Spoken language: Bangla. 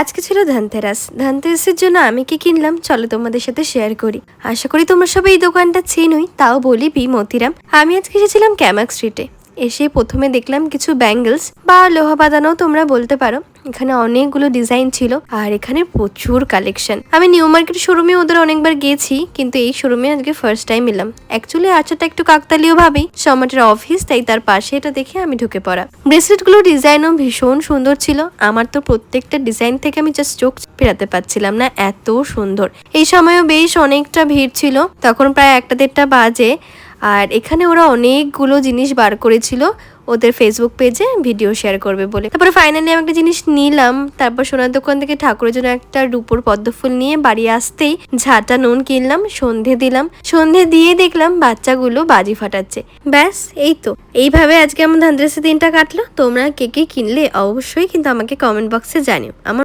আজকে ছিল ধনতেরাস। ধনতেরাসের জন্য আমি কি কিনলাম? চলো তোমাদের সাথে শেয়ার করি। আশা করি তোমরা সবাই এই দোকানটা চেনই, তাও বলি বি মতিরাম আমি আজকে এসেছিলাম ক্যামাক স্ট্রিটে এসে প্রথমে দেখলাম কিছু ব্যাঙ্গেলস বা লোহা বাঁধানো তোমরা বলতে পারো। এখানে অনেকগুলো ডিজাইন ছিল আর এখানে প্রচুর কালেকশন। আমি নিউ মার্কেট শোরুমে ওদের অনেকবার গেছি কিন্তু এই শোরুমে আজকে ফার্স্ট টাইম এলাম। অ্যাকচুয়ালি আচারটা একটু কাকতালীয় ভাবেই। সমাটের অফিস তাই তার পাশে এটা দেখে আমি ঢুকে পড়া। ব্রেসলেটগুলো ডিজাইনও ভীষণ সুন্দর ছিল। আমার তো প্রত্যেকটা ডিজাইন থেকে আমি জাস্ট চোখ ফেরাতে পারছিলাম না, এত সুন্দর। এই সময়ও বেশ অনেকটা ভিড় ছিল। তখন প্রায় একটা দেড়টা বাজে। আর এখানে ওরা অনেকগুলো জিনিস বার করেছিল ওদের ফেসবুক পেজে ভিডিও শেয়ার করবে বলে। তারপরে ফাইনালি আমি একটা জিনিস নিলাম, তারপর সোনার দোকান থেকে ঠাকুরের জন্য একটা রূপোর পদ্মফুল নিয়ে বাড়ি আসতেই ঝাঁটা নুন কিনলাম, সন্ধে দিলাম। সন্ধে দিয়ে দেখলাম বাচ্চাগুলো বাজি ফাটাচ্ছে। ব্যাস, এই তো। এইভাবে আজকে আমার ধানতেরাসের দিনটা কাটলো। তোমরা কে কে কিনলে অবশ্যই কিন্তু আমাকে কমেন্ট বক্সে জানিও। আমার